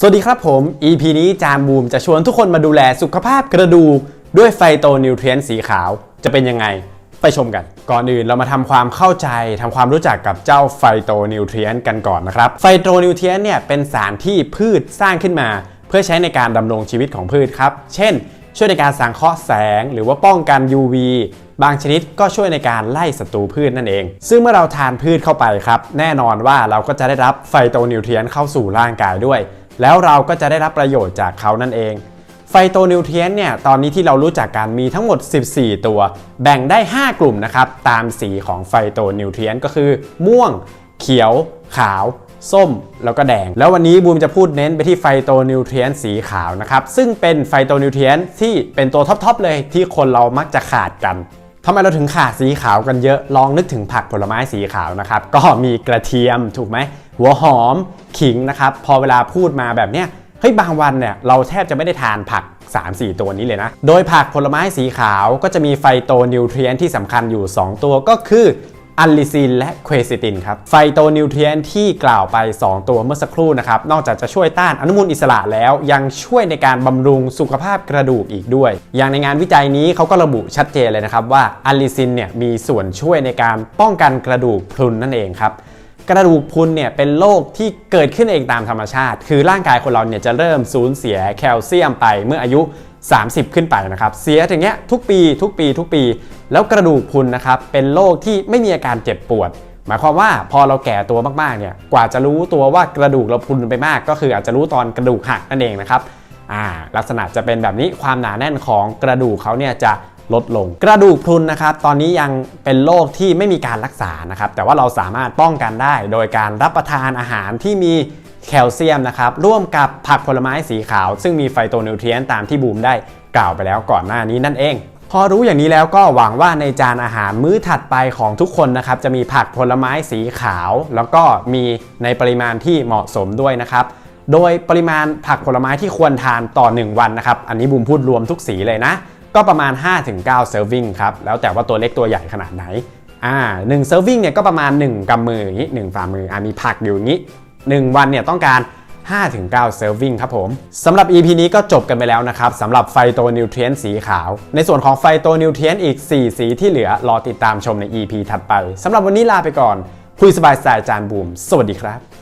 สวัสดีครับผม EP นี้จามบูมจะชวนทุกคนมาดูแลสุขภาพกระดูกด้วยไฟโตนิวเทรียนสีขาวจะเป็นยังไง ไปชมกัน ก่อนอื่นเรามาทำความเข้าใจทำความรู้จักกับเจ้าไฟโตนิวเทรียนกันก่อนนะครับ ไฟโตนิวเทรียนเนี่ยเป็นสารที่พืชสร้างขึ้นมา เพื่อใช้ในการดำรงชีวิตของพืชครับ เช่น ช่วยในการสังเคราะห์แสง หรือว่าป้องกัน UV บางชนิดก็ช่วยในการไล่ศัตรูพืชนั่นเอง ซึ่งเมื่อเราทานพืชเข้าไปครับ แน่นอนว่าเราก็จะได้รับไฟโตนิวเทรียนเข้าสู่ร่างกายด้วย แล้วเราก็จะได้รับประโยชน์จากเขานั่นเองไฟโตนิวเทรียนเนี่ยตอนนี้ที่เรารู้จักกันมีทั้งหมด 14 ตัว แบ่งได้ 5 กลุ่มนะครับตามสีของไฟโตนิวเทรียนก็คือ ม่วง เขียว ขาว ส้ม แล้วก็แดง แล้ววันนี้บูมจะพูดเน้นไปที่ไฟโตนิวเทรียนสีขาวนะครับซึ่งเป็นไฟโตนิวเทรียนที่เป็นตัวท็อปๆเลยที่คนเรามักจะขาดกันทำไมเราถึงขาดสีขาวกันเยอะลองนึกถึงผักผลไม้สีขาวนะครับก็มีกระเทียมถูกไหม หัวหอมขิงนะครับ พอเวลาพูดมาแบบเนี้ยเฮ้ยบางวันเนี่ยเราแทบจะไม่ได้ทานผัก 3-4 ตัวนี้เลยนะ โดยผักผลไม้สีขาวก็จะมีไฟโตนิวเทรียนที่สำคัญอยู่ 2 ตัวก็คืออัลลิซินและเควซิตินครับไฟโตนิวเทรียนที่กล่าวไป 2 ตัวเมื่อสักครู่นะครับ นอกจากจะช่วยต้านอนุมูลอิสระแล้ว ยังช่วยในการบำรุงสุขภาพกระดูกอีกด้วย อย่างในงานวิจัยนี้เขาก็ระบุชัดเจนเลยนะครับว่าอัลลิซินเนี่ยมีส่วนช่วยในการป้องกันกระดูกพรุนนั่นเองครับ กระดูกพุนเนี่ยเป็นโรคที่เกิดขึ้นเองตามธรรมชาติ คือร่างกายคนเราเนี่ยจะเริ่มสูญเสียแคลเซียมไปเมื่ออายุ 30 ขึ้นไปนะครับ เสียอย่างเงี้ยทุกปีทุกปีทุกปี แล้วกระดูกพุนนะครับเป็นโรคที่ไม่มีอาการเจ็บปวด หมายความว่าพอเราแก่ตัวมากๆเนี่ยกว่าจะรู้ตัวว่ากระดูกเราพุนไปมาก ก็คืออาจจะรู้ตอนกระดูกหักนั่นเองนะครับอ่าลักษณะจะเป็นแบบนี้ความหนาแน่นของกระดูกเขาเนี่ยจะ ลดลง กระดูกพรุนนะครับตอนนี้ยังเป็นโรคที่ไม่มีการรักษานะครับแต่ว่าเราสามารถป้องกันได้ โดยการรับประทานอาหารที่มีแคลเซียมนะครับร่วมกับผักผลไม้สีขาว ซึ่งมีไฟโตนิวเทรียนตามที่บูมได้กล่าวไปแล้วก่อนหน้านี้นั่นเองพอรู้อย่างนี้แล้วก็หวังว่าในจานอาหารมื้อถัดไปของทุกคนนะครับจะมีผักผลไม้สีขาว แล้วก็มีในปริมาณที่เหมาะสมด้วยนะครับ โดยปริมาณผักผลไม้ที่ควรทานต่อ 1 วันนะครับ อันนี้บูมพูดรวมทุกสีเลยนะ ก็ประมาณ 5-9เซอร์วิงครับ แล้วแต่ว่าตัวเล็กตัวใหญ่ขนาดไหน อ่าหนึ่งเซอร์วิงเนี่ยก็ประมาณ 1กำมืออย่างนี้หนึ่งฝ่ามืออ่ามีผักอยู่อย่างนี้ 1 วันเนี่ยต้องการ5-9เซอร์วิงครับผมสำหรับ EP นี้ก็จบกันไปแล้วนะครับสำหรับไฟโตนิวเทรียนสีขาว ในส่วนของไฟโตนิวเทรียนอีก 4 สีที่เหลือรอติดตามชมใน EP ถัดไปสำหรับวันนี้ลาไปก่อน คุยสบายสไตล์จานบูม สวัสดีครับ